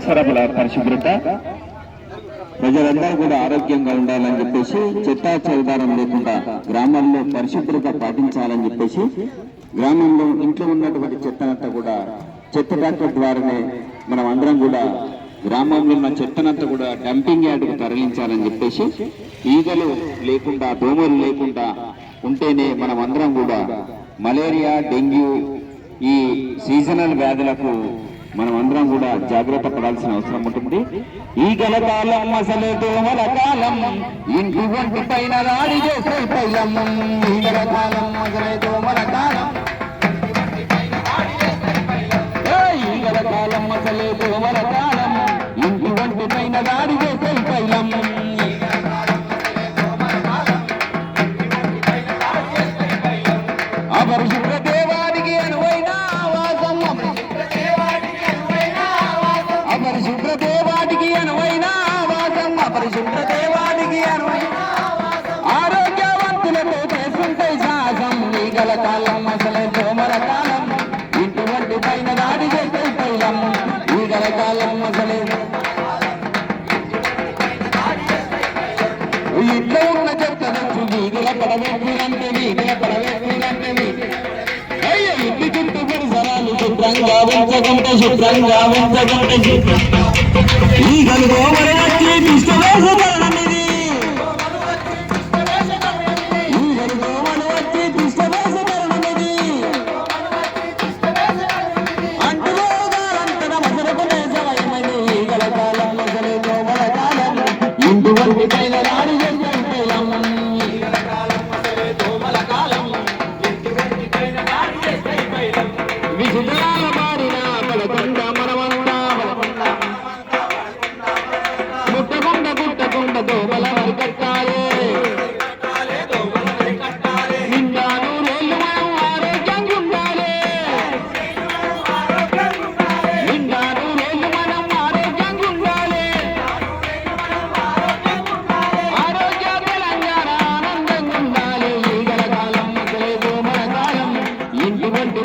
పరిసరముల పరిశుభ్రత. ప్రజలందరూ కూడా ఆరోగ్యంగా ఉండాలని చెప్పేసి చెత్తా చెదారం లేకుండా గ్రామంలో పరిశుభ్రత పాటించాలని చెప్పేసి గ్రామంలో ఇంట్లో ఉన్నటువంటి చెత్తనంతా కూడా చెత్త ట్రాక్టర్ ద్వారానే మనం అందరం కూడా గ్రామంలో ఉన్న చెత్తనంతా కూడా డంపింగ్ యార్డుకు తరలించాలని చెప్పేసి ఈగలు లేకుండా దోమలు లేకుండా ఉంటేనే మనం అందరం కూడా మలేరియా డెంగ్యూ ఈ సీజనల్ వ్యాధులకు మనం అందరం కూడా జాగ్రత్త పడాల్సిన అవసరం ఉంటుంది. ఈగల కాలం అసలు దోమల కాలం ఇంటి ఒంటి పైన రాడి చేసే తైలం ఈగల కాలం అసలే దోమల కాలం. ఈ ఈగల కాలం అసలే దోమల కాలం. ఇంటి ఒంటి పైన దాడి చేసే అపరిశుభ్ర దేవానికి ఈగల కాలం అసలే దోమల కాలం. ఇటువంటి పైన దాడి చేసే పైలం ఈగల కాలం అసలే. ఇంట్లో ఉన్న చెప్తదచ్చు వీధుల పడవేసినంటే వీధుల పడవేసినంటే అయ్యో ఇంటి చుట్టూ పరిసరాలు శుభ్రంగా ఉంచకుంటే శుభ్రంగా ఉంచకుంటే శుభ్రంగా. ఈగలు దోమలు వచ్చి ఇంటి